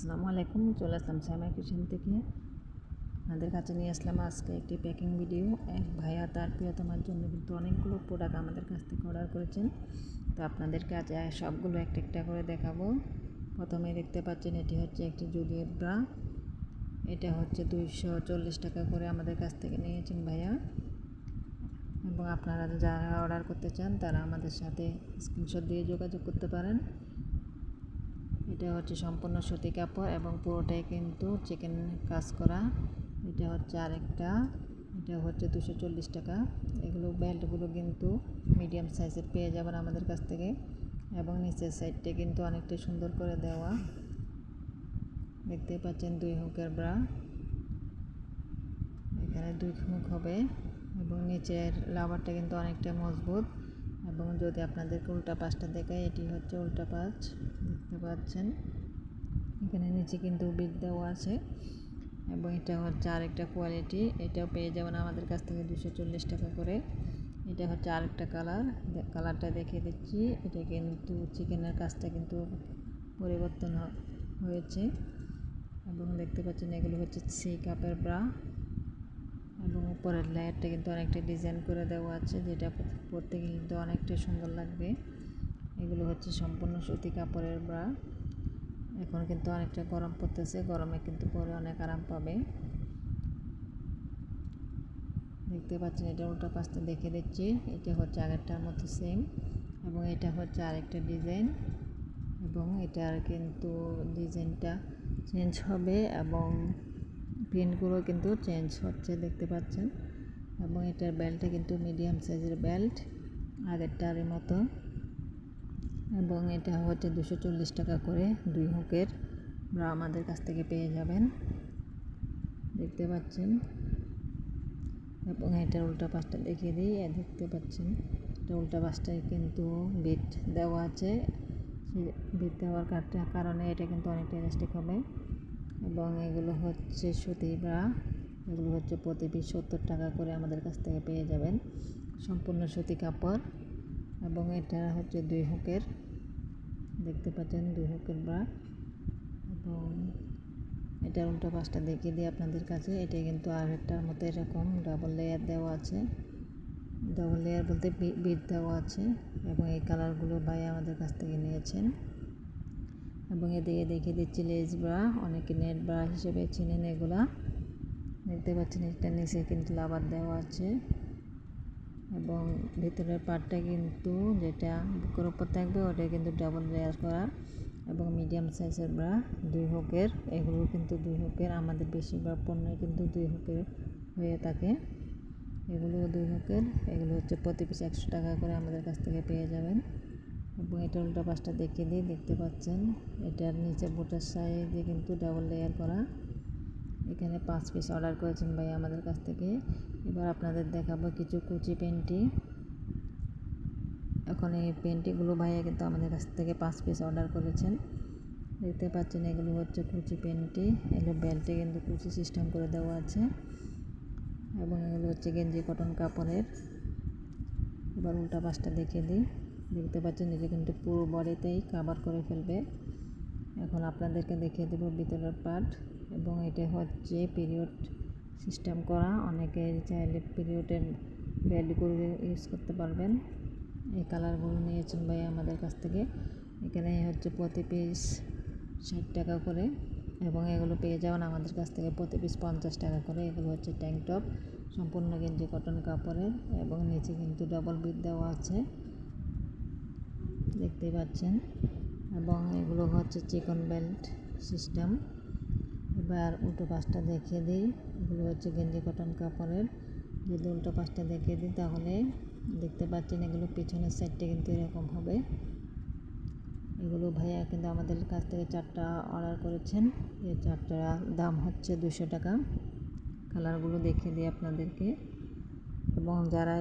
আসসালামু আলাইকুম, চলে আসলাম শ্যামা কিচেন থেকে। আপনাদের কাছে নিয়ে আসলাম আজকে একটি প্যাকিং ভিডিও। এক ভাইয়া তার প্রিয়তমার জন্য কিন্তু অনেকগুলো প্রোডাক্ট আমাদের কাছ থেকে অর্ডার করেছেন। তো আপনাদের কাছে সবগুলো একটা একটা করে দেখাবো। প্রথমে দেখতে পাচ্ছেন এটি হচ্ছে একটি জুলিয়েট ব্রা এটা হচ্ছে দুইশো চল্লিশ টাকা করে আমাদের কাছ থেকে নিয়েছেন ভাইয়া। এবং আপনারা যারা অর্ডার করতে চান, তারা আমাদের সাথে স্ক্রিনশট দিয়ে যোগাযোগ করতে পারেন। এটা হচ্ছে সম্পূর্ণ সুতি কাপড় এবং পুরোটাই কিন্তু চিকেন কাজ করা। এটা হচ্ছে আরেকটা, এটা হচ্ছে দুশো চল্লিশ টাকা। এগুলো বেল্টগুলো কিন্তু মিডিয়াম সাইজের পেয়ে যাবেন আমাদের কাছ থেকে এবং নিচের সাইডটা কিন্তু অনেকটা সুন্দর করে দেওয়া। দেখতে পাচ্ছেন দুই হুকের ব্রা এখানে দুই হুক হবে এবং নিচের লাভারটা কিন্তু অনেকটা মজবুত। এবং যদি আপনাদেরকে উল্টা পাশটা দেখায় এটি হচ্ছে উল্টা পাশ। দেখতে পাচ্ছেন? এখানে নিচে কিন্তু বিট দেওয়া আছে এবং এটা হচ্ছে আরেকটা কোয়ালিটি। এটাও পেয়ে যাবেন আমাদের কাছ থেকে দুশো চল্লিশ টাকা করে। এটা হচ্ছে আরেকটা কালার। কালারটা দেখে দিচ্ছি। এটা কিন্তু চিকেনের কাজটা কিন্তু পরিবর্তন হয়েছে। এবং দেখতে পাচ্ছেন এগুলো হচ্ছে সি কাপের ব্রা। এবং উপরের লেয়ারটা কিন্তু অনেকটা ডিজাইন করে দেওয়া আছে, যেটা পরতে কিন্তু অনেকটা সুন্দর লাগবে। এগুলো হচ্ছে সম্পূর্ণ সুতি কাপড়ের ব্রা এখন কিন্তু অনেকটা গরম পড়তেছে, গরমে কিন্তু পরে অনেক আরাম পাবে। দেখতে পাচ্ছেন, এটা উল্টা পাশটা দেখে দিচ্ছি, এটা হচ্ছে আগেরটার মতো সেম এবং এটা হচ্ছে আরেকটা ডিজাইন এবং এটার কিন্তু ডিজাইনটা চেঞ্জ হবে এবং প্রিন্টগুলো কিন্তু চেঞ্জ হচ্ছে, দেখতে পাচ্ছেন। এবং এটার বেল্টটা কিন্তু মিডিয়াম সাইজের বেল্ট আগেরটার মতো। এবং এটা হচ্ছে দুশো চল্লিশ টাকা করে দুই হুকের। ব্রা আমাদের কাছ থেকে পেয়ে যাবেন, দেখতে পাচ্ছেন। এবং এটার উল্টা পাশটা দেখিয়ে দিই দেখতে পাচ্ছেন। এটা উল্টা পাশটায় কিন্তু বিট দেওয়া আছে। বিট দেওয়ার কারণে এটা কিন্তু অনেকটা ইলাস্টিক হবে। এবং এগুলো হচ্ছে সুতি ব্রা। এগুলো হচ্ছে প্রতি পিস সত্তর টাকা করে আমাদের কাছ থেকে পেয়ে যাবেন। সম্পূর্ণ সুতি কাপড়। এবং এটা হচ্ছে দুই হুকের। দেখতে পাচ্ছেন, দুই হুকের ব্রা। এবং এটার উল্টো পাশটা দেখিয়ে দিই আপনাদের কাছে। এটা কিন্তু আর একটার মতো এরকম ডাবল লেয়ার দেওয়া আছে। ডাবল লেয়ার বলতে বিট দেওয়া আছে। এবং এই কালারগুলো ভাই আমাদের কাছ থেকে নিয়েছেন। এবং এদিকে দেখিয়ে দিচ্ছি লেজ ব্রা। অনেকে নেট ব্রা হিসেবে চিনেন এগুলা। দেখতে পাচ্ছেন এটা নিচে কিন্তু লাভার দেওয়া আছে। এবং ভিতরের পার্টটা কিন্তু যেটা বুকের উপর থাকবে, ওটা কিন্তু ডাবল লেয়ার করা। এবং মিডিয়াম সাইজের ব্রা, দুই হোকের। এগুলো কিন্তু দুই হোকের। আমাদের বেশিরভাগ পণ্যই কিন্তু দুই হোকের হয়ে থাকে। এগুলো দুই হোকের। এগুলো হচ্ছে প্রতি পিস একশো টাকা করে আমাদের কাছ থেকে পেয়ে যাবেন। এটা উল্টা পাশটা দেখিয়ে দিই দেখতে পাচ্ছেন। এটার নিচে বুটের সাইজে কিন্তু ডাবল লেয়ার করা। এখানে পাঁচ পিস অর্ডার করেছেন ভাই আমাদের কাছ থেকে। এবার আপনাদের দেখাবো কিছু কুচি পেন্টি। এখন এই পেন্টিগুলো ভাইয়া কিন্তু আমাদের কাছ থেকে পাঁচ পিস অর্ডার করেছেন। দেখতে পাচ্ছেন এগুলো হচ্ছে কুচি পেন্টি। এগুলো বেল্টে কিন্তু কুচি সিস্টেম করে দেওয়া আছে। এবং এগুলো হচ্ছে গেঞ্জি কটন কাপড়ের। এবার উল্টা পাশটা দেখিয়ে দিই। দেখতে পাচ্ছেন এটা কিন্তু পুরো বডিতেই কাভার করে ফেলবে। এখন আপনাদেরকে দেখিয়ে দেবো ভিতরের পার্ট এবং এটা হচ্ছে পিরিয়ড সিস্টেম করা। অনেকে চাইলে পিরিয়ডের বেড করে ইউজ করতে পারবেন। এই কালারগুলো নিয়েছেন ভাই আমাদের কাছ থেকে। এখানে হচ্ছে প্রতি পিস ষাট টাকা করে এবং এগুলো পেয়ে যাবেন আমাদের কাছ থেকে প্রতি পিস পঞ্চাশ টাকা করে। এগুলো হচ্ছে ট্যাঙ্ক টপ সম্পূর্ণ গেঞ্জি কটন কাপড়ের এবং নিচে কিন্তু ডবল বিট দেওয়া আছে। দেখতে পাচ্ছেন। এবং এগুলো হচ্ছে চিকন বেল্ট সিস্টেম। এবার উল্টো পাশটা দেখিয়ে দিই। এগুলো হচ্ছে গেঞ্জি কটন কাপড়ের। যদি উল্টো পাশটা দেখিয়ে দিই তাহলে দেখতে পাচ্ছেন এগুলো পিছনের সাইডটা কিন্তু এরকম হবে। এগুলো ভাইয়া কিন্তু আমাদের কাছ থেকে চারটা অর্ডার করেছেন। এই চারটা দাম হচ্ছে দুশো টাকা। কালারগুলো দেখিয়ে দিই আপনাদেরকে। এবং যারা